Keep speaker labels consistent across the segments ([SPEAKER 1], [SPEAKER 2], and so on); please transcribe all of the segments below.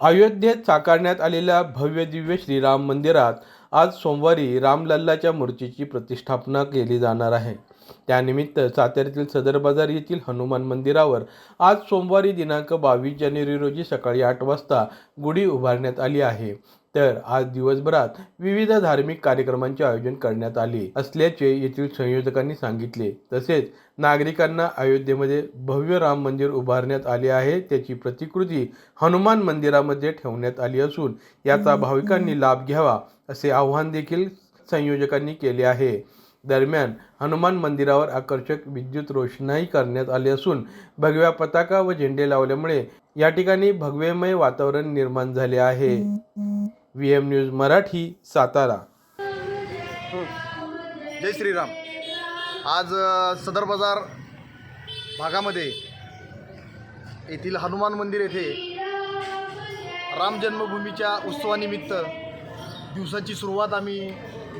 [SPEAKER 1] अयोध्येत साकारण्यात आलेल्या भव्य दिव्य श्रीराम मंदिरात आज सोमवारी रामलल्लाच्या मूर्तीची प्रतिष्ठापना केली जाणार आहे. त्यानिमित्त साताऱ्यातील सदर बाजार येथील हनुमान मंदिरावर आज सोमवारी दिनांक बावीस जानेवारी रोजी सकाळी आठ वाजता गुढी उभारण्यात आली आहे. तर आज दिवसभरात विविध धार्मिक कार्यक्रमांचे आयोजन करण्यात आले असल्याचे येथील संयोजकांनी सांगितले. तसेच नागरिकांना अयोध्येमध्ये भव्य राम मंदिर उभारण्यात आले आहे त्याची प्रतिकृती हनुमान मंदिरामध्ये ठेवण्यात आली असून याचा भाविकांनी लाभ घ्यावा असे आवाहन देखील संयोजकांनी केले आहे. दरम्यान हनुमान मंदिरावर आकर्षक विद्युत रोषणाई करण्यात आली असून भगव्या पताका व झेंडे लावल्यामुळे या ठिकाणी भगवेमय वातावरण निर्माण झाले आहे. V M news Marathi Satara.
[SPEAKER 2] जय श्रीराम. आज सदर बाजार भागामध्ये येथील हनुमान मंदिर येथे राम जन्मभूमीच्या उत्सवानिमित्त दिवसाची सुरुवात आम्ही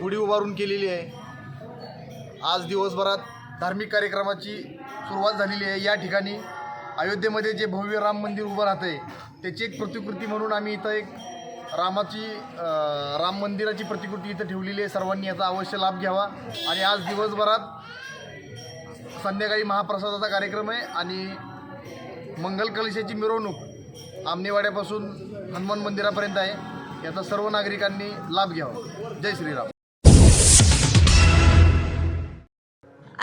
[SPEAKER 2] गुढी उभारून केलेली आहे. आज दिवसभरात धार्मिक कार्यक्रमाची सुरुवात झालेली आहे. या ठिकाणी अयोध्येमध्ये जे भव्य राम मंदिर उभं राहतं त्याची एक प्रतिकृती म्हणून आम्ही इथं एक रामाची राम मंदिराची प्रतिकृती इथं ठेवलेली आहे. सर्वांनी याचा अवश्य लाभ घ्यावा. आणि आज दिवसभरात संध्याकाळी महाप्रसादाचा कार्यक्रम आहे आणि मंगल कलशाची मिरवणूक आमनेवाड्यापासून हनुमान मंदिरापर्यंत आहे. याचा सर्व नागरिकांनी लाभ घ्यावा. जय श्रीराम.